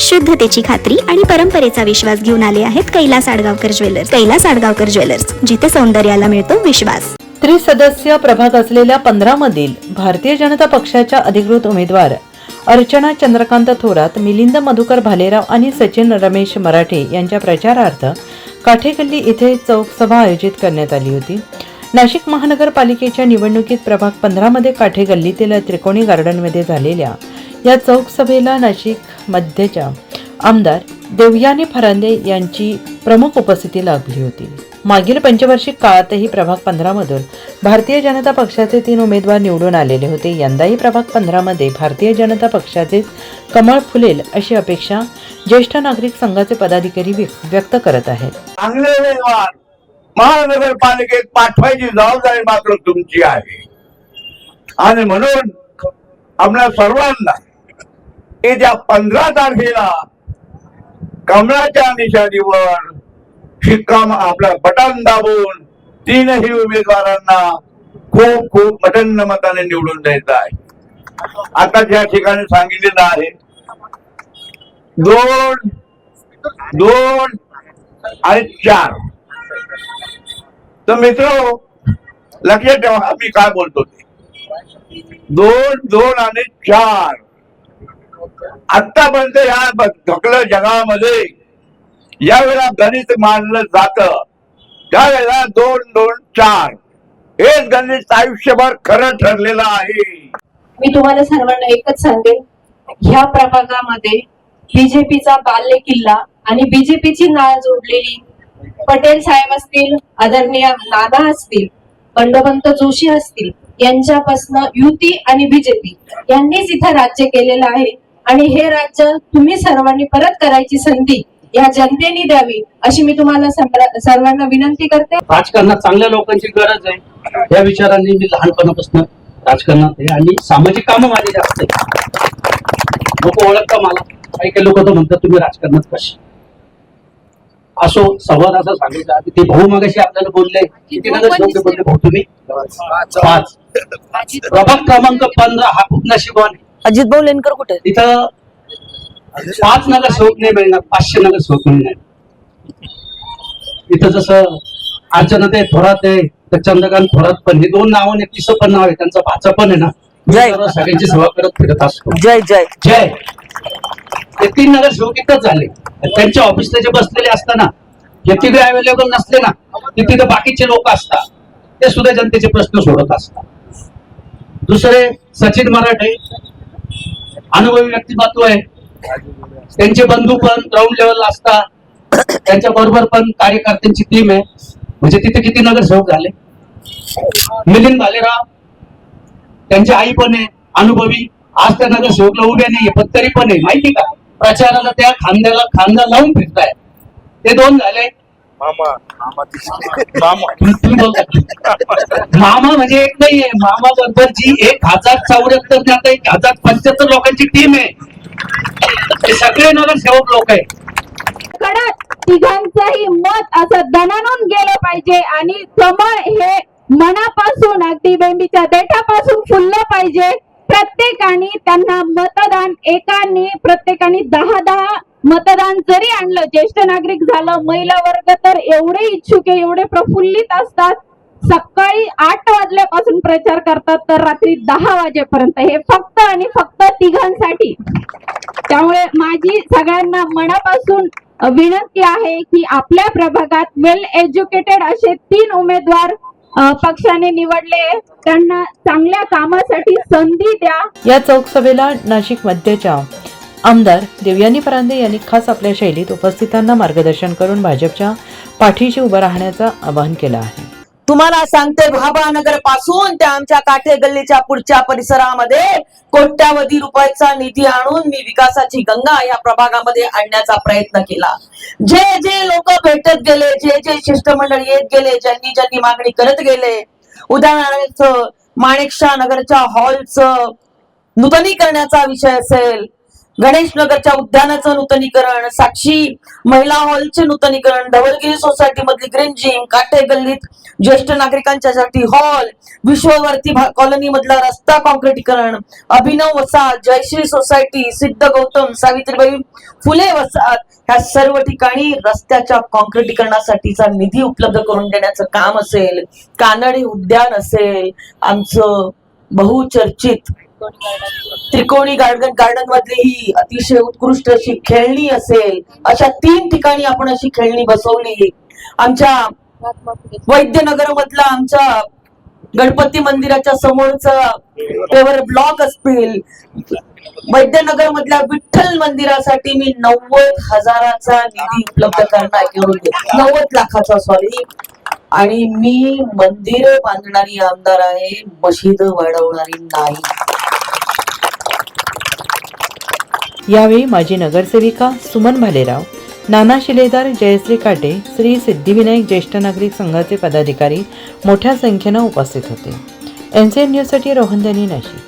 शुद्धतेची खात्री आणि परंपरेचा विश्वास घेऊन आले आहेत कैलास आडगावकर ज्वेलर्स. कैलास आडगावकर ज्वेलर्स जिथे सौंदर्याला मिळतो विश्वास. त्रिसदस्यीय प्रभाग असलेल्या पंधरा मधील भारतीय जनता पक्षाच्या अधिकृत उमेदवार अर्चना चंद्रकांत थोरात मिलिंद मधुकर भालेराव आणि सचिन रमेश मराठे यांच्या प्रचारार्थ काठेकल्ली इथे चौकसभा आयोजित करण्यात आली होती. नाशिक महानगरपालिकेच्या निवडणुकीत प्रभाग पंधरामध्ये काठेगल्लीतील त्रिकोणी गार्डनमध्ये झालेल्या या चौक सभेला नाशिक मध्यच्या आमदार देवयानी फरांदे यांची प्रमुख उपस्थिती लाभली होती. मागील पंचवार्षिक काळातही प्रभाग पंधरामधून भारतीय जनता पक्षाचे तीन उमेदवार निवडून आलेले होते. यंदाही प्रभाग पंधरामध्ये भारतीय जनता पक्षाचे कमळ फुलेल अशी अपेक्षा ज्येष्ठ नागरिक संघाचे पदाधिकारी व्यक्त करत आहेत. चांगले व्यवहार महानगरपालिकेत पाठवायची जबाबदारी मात्र तुमची आहे. आणि म्हणून आपल्या सर्वांना येत्या पंधरा तारखेला कमळाच्या निशाणीवर शिक्काम आपला बटन दाबून तीनही उमेदवारांना खूप खूप मटन मताने निवडून द्यायचं आहे. आता ज्या ठिकाणी सांगितलेलं आहे दोन दोन आणि चार. तर मित्र लक्षात ठेवा मी काय बोलतो ते दोन दोन आणि चार. आतापर्यंत या ढकल जगामध्ये या वेळेला गणित मानलं जात. त्यावेळेला दोन दोन चार. हेच गणित आयुष्यभर खरं ठरलेलं आहे. मी तुम्हाला सर्वांना एकच सांगेन ह्या प्रभागामध्ये बीजेपीचा बाल्य किल्ला आणि बीजेपीची नाळ जोडलेली पटेल साहेब असतील आदरणीय नाना असतील बंडोबंत जोशी असतील यांच्यापासून युती आणि बीजेपी यांनीच इथं राज्य केलेलं आहे. आणि हे राज्य तुम्ही सर्वांनी परत करायची संधी या जनतेने द्यावी अशी मी तुम्हाला सर्वांना विनंती करते. राजकारणात चांगल्या लोकांची गरज आहे. या विचारांनी मी लहानपणापासून राजकारणात आहे आणि सामाजिक कामं माझी जास्त लोक ओळखता मला. काही काही लोक तर म्हणतात तुम्ही राजकारणात कसे? असो संवाद असा सांगितला ते भाऊ मगाशी आपल्याला बोलले किती बोलले भाऊ तुम्ही? पाच. प्रभाग क्रमांक पंधरा हा खूप नशिबान आहे. अजित भाऊ लेनकर कुठे? इथं पाच नगर सेवक नाही मिळणार पाचशे नगर सेवक मिळणार. इथं जसं अर्चना ते थोरात आहे तर चंद्रकांत थोरात पण हे दोन नाव आणि तिसरं पण नाव आहे त्यांचा भाचा पण आहे ना. जय. सगळ्यांची सेवा करत फिरत असतो. जय जय. जय. ते तीन नगर सेवक इथंच झाले. त्यांच्या ऑफिसला जे बसलेले असताना हे तिथे अवेलेबल नसले ना ते तिथे बाकीचे लोक असतात. ते सुद्धा जनतेचे प्रश्न सोडत असतात. दुसरे सचिन मराठे अनुभवी व्यक्तिमत्व आहे. त्यांचे बंधू पण ग्राउंड लेवलला असतात त्यांच्या बरोबर पण कार्यकर्त्यांची टीम आहे. म्हणजे तिथे किती नगरसेवक झाले? मिलिंद भालेराव त्यांची आई पण आहे अनुभवी. आज त्या नगरसेवकला उभ्या नाहीये पण तरी पण आहे. माहिती का? प्रचाराला त्या खांद्याला खांदा लावून फिरताय. ते दोन झाले. मामा म्हणजे एक नाहीये मामा बरोबर जी एक हजार चौऱ्याहत्तर ते आता एक हजार पंच्याहत्तर लोकांची टीम आहे. सगळे नगरसेवक लोक आहे कडक तिघांचंही मत असं दणानून गेलं पाहिजे आणि कमळ हे मनापासून अगदी बेंबीच्या देठापासून फुललं पाहिजे. प्रत्येकाने त्यांना मतदान एकाने प्रत्येकाने दहा दहा मतदान जरी आणलं ज्येष्ठ नागरिक झालं महिला वर्ग तर एवढे इच्छुक आहे एवढे प्रफुल्लित असतात. सकाळी आठ वाजल्यापासून प्रचार करतात तर रात्री दहा वाजेपर्यंत. हे फक्त आणि फक्त तिघांसाठी. त्यामुळे माझी सगळ्यांना मनापासून विनंती आहे की आपल्या प्रभागात वेल एज्युकेटेड असे तीन उमेदवार पक्षाने निवडले त्यांना चांगल्या कामासाठी संधी द्या. या चौक सभेला नाशिक मध्यच्या आमदार देवयानी परांदे यांनी खास आपल्या शैलीत उपस्थितांना मार्गदर्शन करून भाजपच्या पाठीशी उभं राहण्याचं आवाहन केलं आहे. तुम्हाला सांगते भाभानगरपासून त्या आमच्या काठे गल्लीच्या पुढच्या परिसरामध्ये कोट्यावधी रुपयाचा निधी आणून मी विकासाची गंगा या प्रभागामध्ये आणण्याचा प्रयत्न केला. जे जे लोक भेटत गेले जे जे शिष्टमंडळ येत गेले ज्यांनी ज्यांनी मागणी करत गेले उदाहरणार्थ माणेकशा नगरच्या हॉलचं नूतनीकरणाचा विषय असेल गणेश नगरच्या उद्यानाचं नूतनीकरण साक्षी महिला हॉलचे नूतनीकरण धवलगिरी सोसायटी मधली ग्रीन जिम काटे गल्लीत ज्येष्ठ नागरिकांच्यासाठी हॉल विश्ववर्ती कॉलनी मधला रस्ता कॉन्क्रिटीकरण अभिनव वसाहत जयश्री सोसायटी सिद्ध गौतम सावित्रीबाई फुले वसाहत ह्या सर्व ठिकाणी रस्त्याच्या कॉन्क्रिटीकरणासाठीचा निधी उपलब्ध करून देण्याचं काम असेल कानडी उद्यान असेल आमचं बहुचर्चित त्रिकोणी गार्डन गार्डन मधली ही अतिशय उत्कृष्ट अशी खेळणी असेल अशा तीन ठिकाणी आपण अशी खेळणी बसवली. आमच्या वैद्यनगर मधला आमच्या गणपती मंदिराच्या समोरचा पेवर ब्लॉक असतील. वैद्यनगर मधल्या विठ्ठल मंदिरासाठी मी नव्वद हजाराचा निधी उपलब्ध करणार घेऊन नव्वद लाखाचा सॉरी आणि मी मंदिर बांधणारी आमदार आहे मशीद वाढवणारी नाही. यावेळी माजी नगरसेविका सुमन भालेराव नाना शिलेदार जयश्री काटे श्री सिद्धिविनायक ज्येष्ठ नागरिक संघाचे पदाधिकारी मोठ्या संख्येनं उपस्थित होते. एन सी एन न्यूजसाठी रोहनदनी नाशिक.